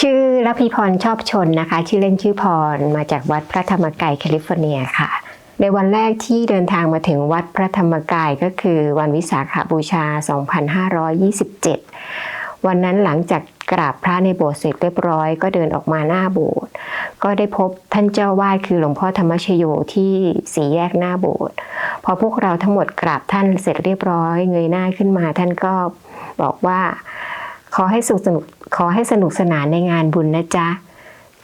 ชื่อรพีพรชอบชนนะคะ ชื่อเล่นชื่อพรมาจากวัดพระธรรมกายแคลิฟอร์เนียค่ะ ในวันแรกที่เดินทางมาถึงวัดพระธรรมกายก็คือวันวิสาขบูชา 2527 วันนั้นหลังจากกราบพระในโบสถ์เสร็จเรียบร้อยก็เดินออกมาหน้าโบสถ์ก็ได้พบท่านเจ้าวาดคือหลวงพ่อธรรมชโยที่สี่แยกหน้าโบสถ์พอพวกเราทั้งหมดกราบท่านเสร็จเรียบร้อย เงยหน้าขึ้นมาท่านก็บอกว่าขอให้สุขสนุก ขอให้สนุกสนานในงานบุญนะจ๊ะ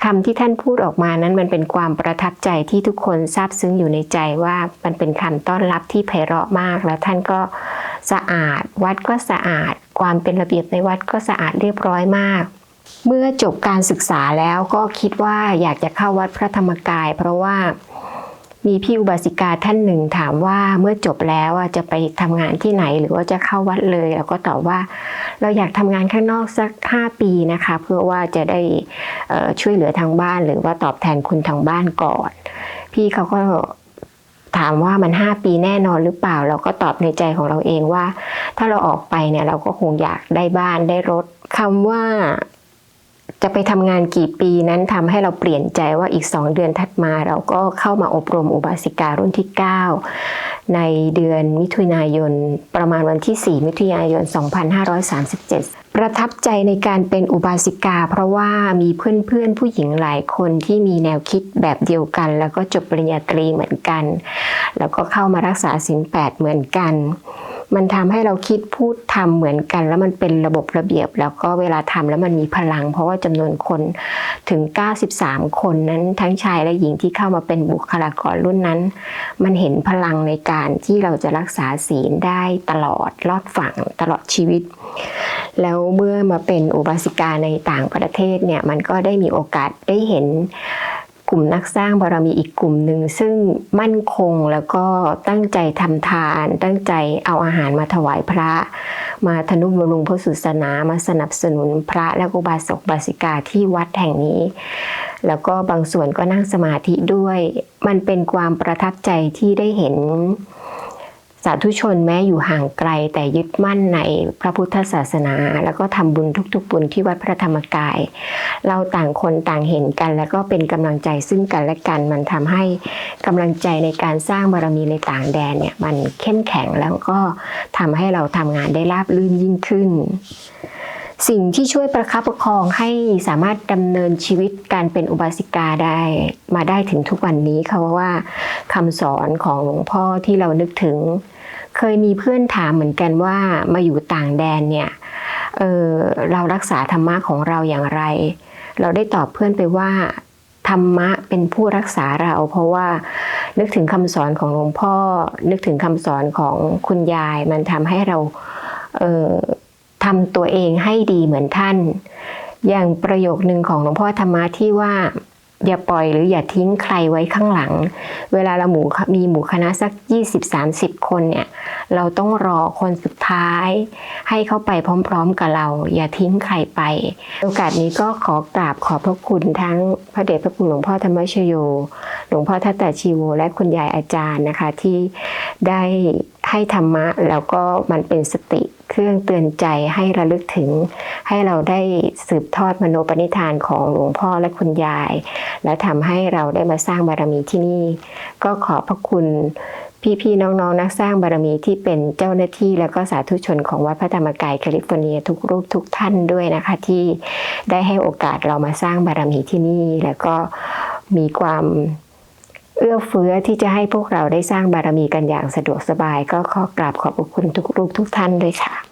คำที่ท่านพูดออกมานั้นมันเป็นความประทับใจที่ทุกคนซาบซึ้งอยู่ในใจว่ามันเป็นคำต้อนรับที่ไพเราะมาก แล้วท่านก็สะอาด วัดก็สะอาด ความเป็นระเบียบในวัดก็สะอาดเรียบร้อยมาก เมื่อจบการศึกษาแล้วก็คิดว่าอยากจะเข้าวัดพระธรรมกาย เพราะว่ามีพี่อุบาสิกาท่านหนึ่งถามว่าเมื่อจบแล้วจะไปทำงานที่ไหนหรือว่าจะเข้าวัดเลยเราก็ตอบว่า เราอยากทำงานข้างนอกสัก 5 ปีนะคะ เพื่อว่าจะได้ช่วยเหลือทางบ้าน หรือว่าตอบแทนคุณทางบ้านก่อน พี่เขาก็ถามว่ามัน 5 ปีแน่นอนหรือเปล่า เราก็ตอบในใจของเราเองว่า ถ้าเราออกไปเนี่ยเราก็คงอยากได้บ้านได้รถคำว่าจะไปทำงานกี่ปีนั้นทำให้เราเปลี่ยนใจว่าอีก 2 เดือนถัดมา เราก็เข้ามาอบรมอุบาสิการุ่นที่ 9 ในเดือนมิถุนายน ประมาณวันที่ 4 มิถุนายน 2537 ประทับใจในการเป็นอุบาสิกา เพราะว่ามีเพื่อนๆผู้หญิงหลายคนที่มีแนวคิดแบบเดียวกัน แล้วก็จบปริญญาตรีเหมือนกัน แล้วก็เข้ามารักษาศีลแปดเหมือนกันมันทำให้เราคิดพูดทำเหมือนกัน แล้วมันเป็นระบบระเบียบ แล้วก็เวลาทำแล้วมันมีพลัง เพราะว่าจำนวนคนถึง 93 คนนั้นทั้งชายและหญิงที่เข้ามาเป็นบุคลากรรุ่นนั้น มันเห็นพลังในการที่เราจะรักษาศีลได้ตลอดรอดฝั่งตลอดชีวิต แล้วเมื่อมาเป็นอุบาสิกาในต่างประเทศเนี่ยมันก็ได้มีโอกาสได้เห็นกลุ่มนักสร้างบารมีอีกกลุ่มหนึ่งซึ่งมั่นคงแล้วก็ตั้งใจทำทาน ตั้งใจเอาอาหารมาถวายพระ มาทนุบำรุงพระศาสนามาสนับสนุนพระและอุบาสกบาสิกาที่วัดแห่งนี้ แล้วก็บางส่วนก็นั่งสมาธิด้วย มันเป็นความประทับใจที่ได้เห็น สาธุชนแม้อยู่ห่างไกลแต่ยึดมั่นในพระพุทธศาสนา แล้วก็ทำบุญทุกๆบุญที่วัดพระธรรมกาย เราต่างคนต่างเห็นกัน แล้วก็เป็นกำลังใจซึ่งกันและกัน มันทำให้กำลังใจในการสร้างบารมีในต่างแดนเนี่ยมันเข้มแข็งแล้วก็ทำให้เราทำงานได้ราบรื่นยิ่งขึ้น สิ่งที่ช่วยประคับประคองให้สามารถดำเนินชีวิตการเป็นอุบาสิกาได้มาได้ถึงทุกวันนี้ค่ะว่าคำสอนของหลวงพ่อที่เรานึกถึง เคยมีเพื่อนถามเหมือนกันว่ามาอยู่ต่างแดนเนี่ยเออเรารักษาธรรมะของเราอย่างไร เราได้ตอบเพื่อนไปว่าธรรมะเป็นผู้รักษาเรา เพราะว่านึกถึงคำสอนของหลวงพ่อ นึกถึงคำสอนของคุณยาย มันทำให้เราเออ ทำตัวเองให้ดีเหมือนท่าน อย่างประโยคนึงของหลวงพ่อธรรมะที่ว่าอย่าปล่อยหรืออย่าทิ้งใครไว้ข้างหลัง เวลาเราหมู่มีหมู่คณะสัก 20-30 คนเนี่ย เราต้องรอคนสุดท้าย ให้เข้าไปพร้อมๆกับเรา อย่าทิ้งใครไป โอกาสนี้ก็ขอกราบขอบพระคุณทั้งพระเดชพระคุณหลวงพ่อธรรมชโย หลวงพ่อทัตตาชีโว และคุณยายอาจารย์นะคะที่ได้ให้ธรรมะแล้วก็มันเป็นสติ เครื่องเตือนใจให้ระลึกถึง ให้เราได้สืบทอดมโนปณิธานของหลวงพ่อและคุณยาย และทำให้เราได้มาสร้างบารมีที่นี่ ก็ขอพระคุณพี่ๆน้องๆนนักสร้างบารมีที่เป็นเจ้าหน้าที่ แล้วก็สาธุชนของวัดพระธรรมกายแคลิฟอร์เนียทุกรูปทุกท่านด้วยนะคะที่ได้ให้โอกาสเรามาสร้างบารมีที่นี่ แล้วก็มีความ เอื้อเฟื้อที่จะให้พวกเราได้สร้างบารมีกันอย่างสะดวกสบาย ก็ขอกราบขอบพระคุณทุกรูปทุกท่านด้วยค่ะ